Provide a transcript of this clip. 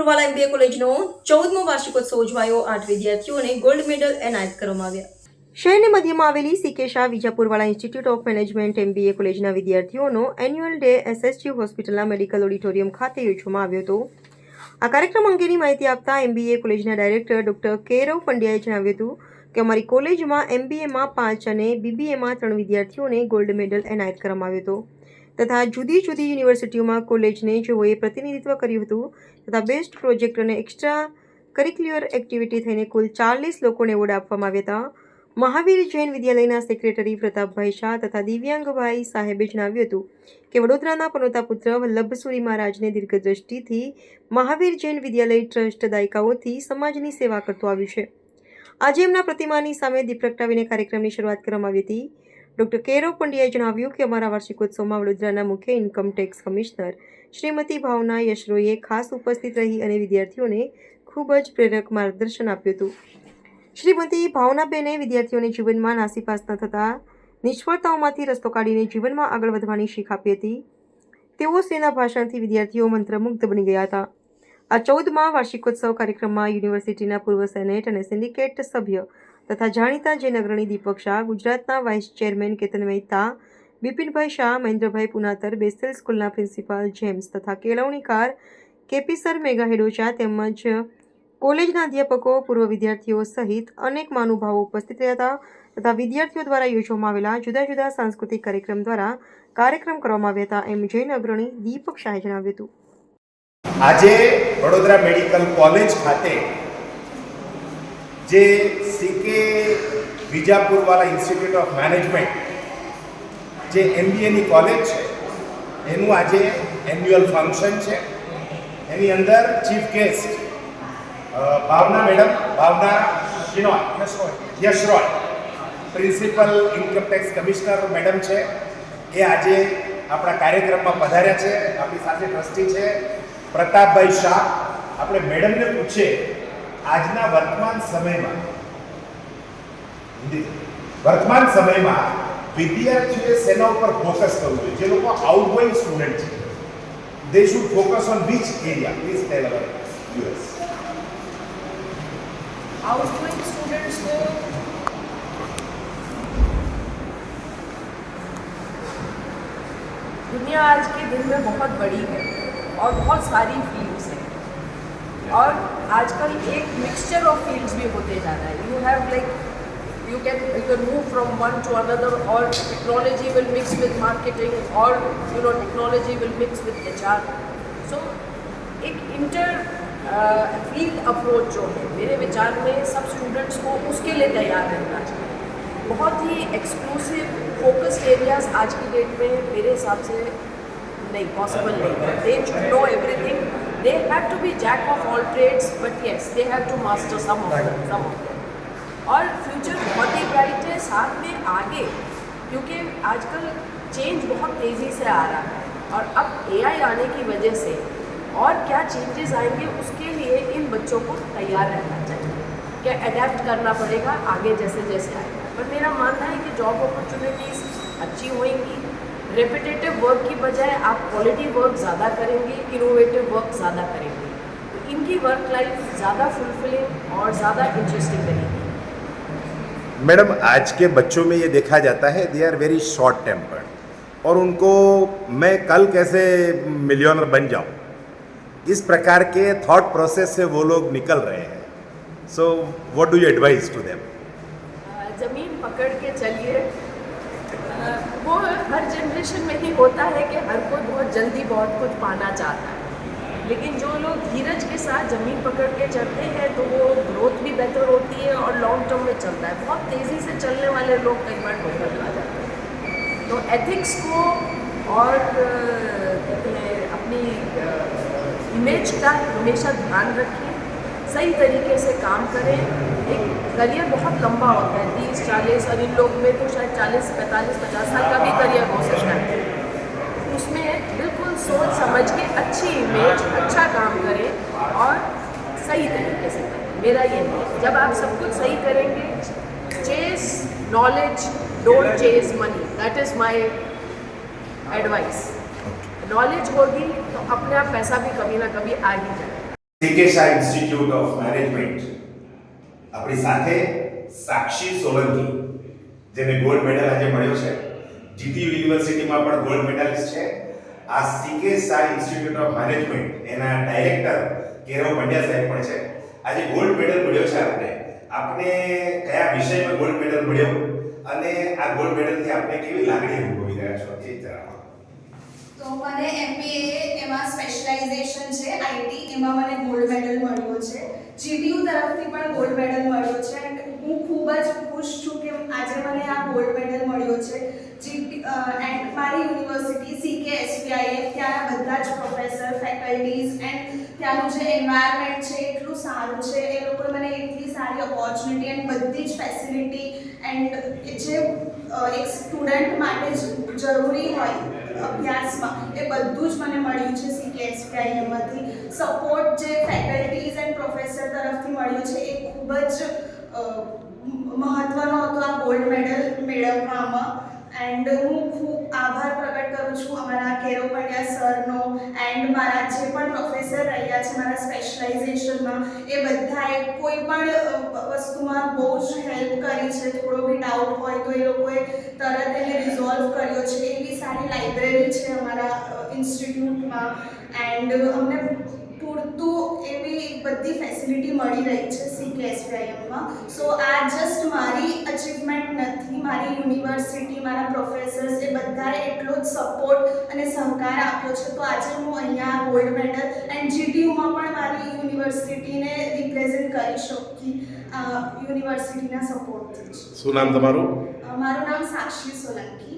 વિજાપુરવાળા MBA કોલેજનો ચૌદમો વાર્ષિકોત્સવ ઉજવાયો. આઠ વિદ્યાર્થીઓને ગોલ્ડ મેડલ એનાયત કરવામાં આવ્યા. શહેરની મધ્યમાં આવેલી C K Shah Vijapurwala institute of management MBA કોલેજના વિદ્યાર્થીઓનો એન્યુઅલ ડે એસએસજી હોસ્પિટલના મેડિકલ ઓડિટોરિયમ ખાતે યોજવામાં આવ્યો હતો. આ કાર્યક્રમ અંગેની માહિતી આપતા એમબીએ કોલેજના ડાયરેક્ટર ડોક્ટર કેરવ પંડ્યાએ જણાવ્યું હતું કે અમારી કોલેજમાં એમબીએમાં પાંચ અને બીબીએમાં ત્રણ વિદ્યાર્થીઓને ગોલ્ડ મેડલ એનાયત કરવામાં આવ્યો હતો. તથા જુદી જુદી યુનિવર્સિટીઓમાં કોલેજને જેઓએ પ્રતિનિધિત્વ કર્યું હતું તથા બેસ્ટ પ્રોજેક્ટ અને એક્સ્ટ્રા કરિક્યુલર એક્ટિવિટી થઈને કુલ ચાલીસ લોકોને એવોર્ડ આપવામાં આવ્યા હતા. મહાવીર જૈન વિદ્યાલયના સેક્રેટરી પ્રતાપભાઈ શાહ તથા દિવ્યાંગભાઈ સાહેબે જણાવ્યું હતું કે વડોદરાના પનોતા પુત્ર વલ્લભસુરી મહારાજને દીર્ઘદ્રષ્ટિથી મહાવીર જૈન વિદ્યાલય ટ્રસ્ટ દાયકાઓથી સમાજની સેવા કરતું આવ્યું છે. આજે એમના પ્રતિમાની સામે દીપ પ્રગટાવીને કાર્યક્રમની શરૂઆત કરવામાં આવી હતી. ડોક્ટર કેરવ પંડ્યાએ જણાવ્યું કે અમારા વાર્ષિકોત્સવમાં વડોદરાના મુખ્ય income tax commissioner Shrimati Bhavna યશરોએ ખાસ ઉપસ્થિત રહી અને વિદ્યાર્થીઓને ખૂબ જ પ્રેરક માર્ગદર્શન આપ્યું હતું. શ્રીમતી ભાવનાબેને વિદ્યાર્થીઓને જીવનમાં નાસીપાસ ન થતા નિષ્ફળતાઓમાંથી રસ્તો કાઢીને જીવનમાં આગળ વધવાની શીખ આપી હતી. તેઓ શ્રીના ભાષણથી વિદ્યાર્થીઓ મંત્રમુગ્ધ બની ગયા હતા. આ ચૌદમાં વાર્ષિકોત્સવ કાર્યક્રમમાં યુનિવર્સિટીના પૂર્વ સેનેટ અને સિન્ડિકેટ સભ્ય તથા જાણીતા જૈન અગ્રણી દીપક શાહ, ગુજરાતના વાઇસ ચેરમેન કેતન મહેતા, બિપિનભાઈ શાહ, મહેન્દ્રભાઈ પુનાતર, બેસેલ સ્કૂલના પ્રિન્સિપાલ જેમ્સ તથા કેળવણીકાર કેપીસર મેઘા હેડોચા તેમજ કોલેજના અધ્યાપકો, પૂર્વ વિદ્યાર્થીઓ સહિત અનેક મહાનુભાવો ઉપસ્થિત રહ્યા હતા તથા વિદ્યાર્થીઓ દ્વારા યોજવામાં આવેલા જુદા જુદા સાંસ્કૃતિક કાર્યક્રમ દ્વારા કાર્યક્રમ કરવામાં આવ્યા હતા. એમ જૈન અગ્રણી દીપક શાહે જણાવ્યું હતું. આજે વડોદરા મેડિકલ કોલેજ ખાતે જે C K Bijapurwala institute of management જે એમબીએની કોલેજ છે, એનું આજે એન્યુઅલ ફંક્શન છે. એની અંદર chief guest Bhavna madam, Bhavna Shenoy Yashroy principal income tax commissioner madam છે. એ આજે આપણા કાર્યક્રમમાં પધાર્યા છે. આપણી સાથે ટ્રસ્ટી છે. પ્રતાપભાઈ શાહ. આપણે મેડમને પૂછીએ, આજના વર્તમાન સમયમાં વર્તમાન સમયમાં વિદ્યાર્થીઓએ શેના ઉપર ફોકસ કરવું જોઈએ જે લોકો આઉટગોઈંગ સ્ટુડન્ટ છે they should focus on which area please tell our viewers outgoing students को दुनिया आज के दिन में बहुत बड़ी है और बहुत सारी फील्ड्स हैं और आजकल एक मिक्सचर ऑफ फील्ड्स भी होते जा रहा है you have like you can you can move from one to another or technology will mix with marketing or, you know, technology will mix with HR so, एक इंटर फ़ील्ड अप्रोच जो है, मेरे विचार में सब स्टूडेंट्स को उसके लिए तैयार रहना चाहिए। बहुत ही एक्सक्लूसिव फोकस्ड एरियाज़ आज की डेट में मेरे हिसाब से नहीं पॉसिबल नहीं है। They should know everything they have to be jack of all trades but yes they have to master some of some of और फ्यूचर बहुत ही ब्राइट है, साथ में आगे, क्योंकि आजकल चेंज बहुत तेज़ी से आ रहा है। और अब एआई आने की वजह से और क्या चेंजेस आएँगे, उसके लिए इन बच्चों को तैयार रहना चाहिए क्या अडेप्ट करना पड़ेगा, आगे जैसे जैसे आएगा। पर मेरा मानना है कि जॉब अपॉर्चुनिटीज़ अच्छी होंगी। रेपिटेटिव वर्क की बजाय आप क्वालिटी वर्क ज़्यादा करेंगे इनोवेटिव वर्क ज़्यादा करेंगे। तो इनकी वर्क लाइफ ज़्यादा फुलफिलिंग और ज़्यादा इंटरेस्टिंग रहेगी। मैडम, आज के बच्चों में ये देखा जाता है they are very short tempered और उनको मैं कल कैसे मिलियनर बन जाऊँ? इस प्रकार के थॉट प्रोसेस से वो लोग निकल रहे हैं। So what do you advice to them ज़मीन पकड़ के चलिए। वो हर जनरेशन में ही होता है कि हर कोई बहुत जल्दी बहुत कुछ पाना चाहता है। लेकिन जो लोग धीरज के साथ ज़मीन पकड़ के चलते हैं तो वो ग्रोथ भी बेहतर होती है और लॉन्ग टर्म में चलता है। बहुत तेज़ी से चलने वाले लोग कई बार ठोकर खा जाते हैं। तो एथिक्स को और कहते हैं, अपनी इमेज का हमेशा ध्यान रखें, सही तरीके से काम करें। एक करियर बहुत लंबा होता है, तीस, चालीस, और इन लोग में तो शायद चालीस, पैंतालीस, पचास साल का भी करियर हो सकता है। सोच समझ के अच्छी इमेज अच्छा काम करें और सही तरीके से करें मेरा ये है जब आप सब कुछ सही करेंगे chase knowledge don't chase money that is my advice knowledge होगी तो अपने आप पैसा भी कभी ना कभी आ ही जाएगा CK Shah institute of management આપણી સાથે સાક્ષી સોલંકી જેને ગોલ્ડ મેડલ આજે મળ્યો છે જીટી યુનિવર્સિટીમાં પણ ગોલ્ડ મેડલિસ્ટ છે આ C K Sai institute of management એના ડાયરેક્ટર કેરવ પંડ્યા સાહેબ પણ છે. આજે ગોલ્ડ મેડલ મળ્યો છે આપણે આપણે કયા વિષયમાં ગોલ્ડ મેડલ મળ્યો? અને આ ગોલ્ડ મેડલથી આપણે કેવી લાગણી અનુભવી રહ્યા છો? એ જણાવો. તો મને એમબીએ એમાં સ્પેશિયલાઇઝેશન છે આઈટી એમાં મને ગોલ્ડ મેડલ મળ્યો છે. જીટીયુ તરફથી પણ ગોલ્ડ મેડલ મળ્યો છે. હું ખૂબ જ ખુશ છું કે આજે મને આ ગોલ્ડ મેડલ મળ્યો છે. જીટી યુનિવર્સિટી સીકે એસપીઆઈએફ ત્યાંના બધા જ પ્રોફેસર ફેકલ્ટીઝ એન્ડ ત્યાંનું જે એન્વાયરમેન્ટ છે, એટલું સારું છે. એ લોકોએ મને એટલી સારી ઓપોર્ચ્યુનિટી એન્ડ બધી જ ફેસિલિટી એન્ડ જે એક સ્ટુડન્ટ માટે જરૂરી હોય અભ્યાસમાં, એ બધું જ મને મળ્યું છે સીકેએસપીઆઈએમમાંથી સપોર્ટ જે ફેકલ્ટીઝ એન્ડ પ્રોફેસર તરફથી મળ્યું છે, એ ખૂબ જ મહત્ત્વનો હતો આ ગોલ્ડ મેડલ મેળવવામાં. એન્ડ હું ખૂબ આભાર પ્રગટ કરું છું અમારા પંડ્યા સરનો એન્ડ મારા જે પણ પ્રોફેસર રહ્યા છે, મારા સ્પેશિયલાઇઝેશનમાં એ બધાએ કોઈ પણ વસ્તુમાં બહુ જ હેલ્પ કરી છે. થોડો બી ડાઉટ હોય તો એ લોકોએ તરત એને રિઝોલ્વ કર્યો છે. એવી સારી લાઇબ્રેરી છે અમારા ઇન્સ્ટિટ્યૂટમાં એન્ડ અમને પૂરતું એવી બધી ફેસિલિટી મળી રહી છે સીકેએસપીઆઈએમમાં સો આ જસ્ટ મારી અચીવમેન્ટ નથી મારી યુનિવર્સિટી મારા પ્રોફેસર્સ એ બધાએ એટલો જ સપોર્ટ અને સહકાર આપ્યો છે. તો આજે હું અહીંયા ગોલ્ડ મેડલ એન્ડ જીટીયુમાં પણ મારી યુનિવર્સિટીને રિપ્રેઝેન્ટ કરી શકી યુનિવર્સિટીના સપોર્ટથી શું નામ તમારું? મારું નામ સાક્ષી સોલંકી.